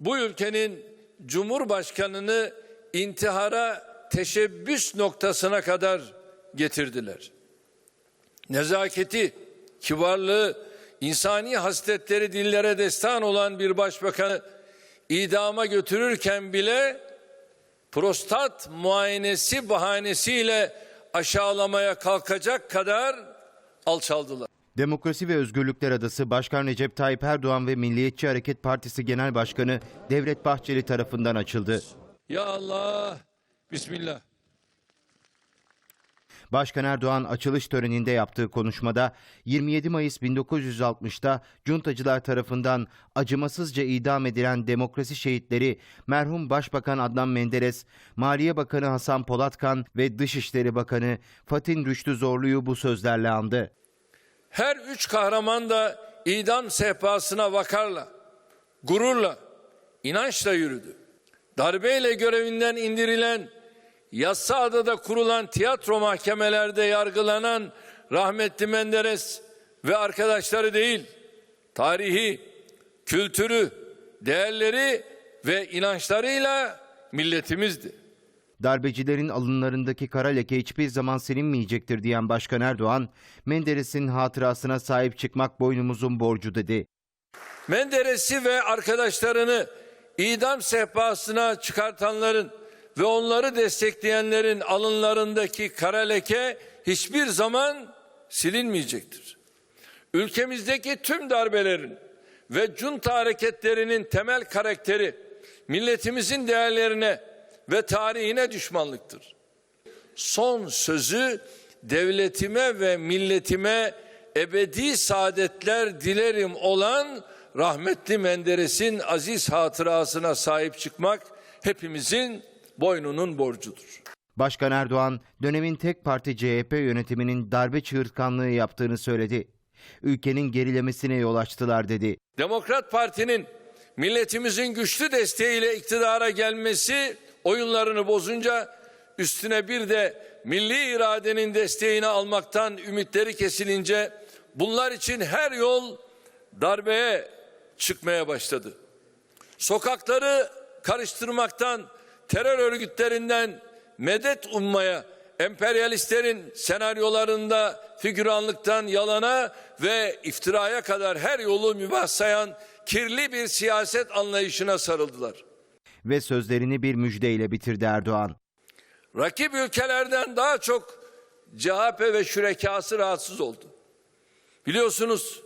bu ülkenin cumhurbaşkanını intihara teşebbüs noktasına kadar getirdiler. Nezaketi, kibarlığı, insani hasletleri dillere destan olan bir başbakanı idama götürürken bile prostat muayenesi bahanesiyle aşağılamaya kalkacak kadar alçaldılar. Demokrasi ve Özgürlükler Adası Başkan Recep Tayyip Erdoğan ve Milliyetçi Hareket Partisi Genel Başkanı Devlet Bahçeli tarafından açıldı. Ya Allah, Bismillah. Başkan Erdoğan açılış töreninde yaptığı konuşmada 27 Mayıs 1960'ta cuntacılar tarafından acımasızca idam edilen demokrasi şehitleri merhum Başbakan Adnan Menderes, Maliye Bakanı Hasan Polatkan ve Dışişleri Bakanı Fatin Rüştü Zorlu'yu bu sözlerle andı. Her üç kahraman da idam sehpasına vakarla, gururla, inançla yürüdü. Darbeyle görevinden indirilen, Yassıada'da kurulan tiyatro mahkemelerde yargılanan rahmetli Menderes ve arkadaşları değil, tarihi, kültürü, değerleri ve inançlarıyla milletimizdi. Darbecilerin alınlarındaki kara leke hiçbir zaman silinmeyecektir diyen Başkan Erdoğan, Menderes'in hatırasına sahip çıkmak boynumuzun borcu dedi. Menderes'i ve arkadaşlarını idam sehpasına çıkartanların ve onları destekleyenlerin alınlarındaki kara leke hiçbir zaman silinmeyecektir. Ülkemizdeki tüm darbelerin ve junta hareketlerinin temel karakteri milletimizin değerlerine ve tarihine düşmanlıktır. Son sözü devletime ve milletime ebedi saadetler dilerim olan rahmetli Menderes'in aziz hatırasına sahip çıkmak hepimizin boynunun borcudur. Başkan Erdoğan, dönemin tek parti CHP yönetiminin darbe çığırtkanlığı yaptığını söyledi. Ülkenin gerilemesine yol açtılar dedi. Demokrat Parti'nin milletimizin güçlü desteğiyle iktidara gelmesi oyunlarını bozunca üstüne bir de milli iradenin desteğini almaktan ümitleri kesilince bunlar için her yol darbeye çıkmaya başladı. Sokakları karıştırmaktan, terör örgütlerinden medet ummaya, emperyalistlerin senaryolarında figüranlıktan yalana ve iftiraya kadar her yolu mübah sayan kirli bir siyaset anlayışına sarıldılar. Ve sözlerini bir müjdeyle bitirdi Erdoğan. Rakip ülkelerden daha çok CHP ve şürekası rahatsız oldu. Biliyorsunuz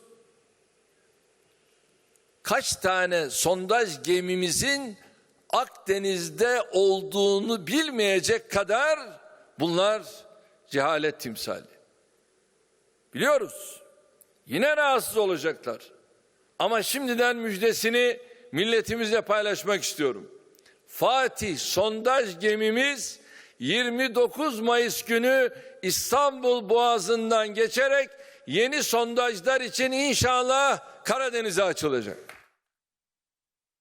kaç tane sondaj gemimizin Akdeniz'de olduğunu bilmeyecek kadar bunlar cehalet timsali. Biliyoruz. Yine rahatsız olacaklar. Ama şimdiden müjdesini milletimizle paylaşmak istiyorum. Fatih sondaj gemimiz 29 Mayıs günü İstanbul Boğazı'ndan geçerek yeni sondajlar için inşallah Karadeniz'e açılacak.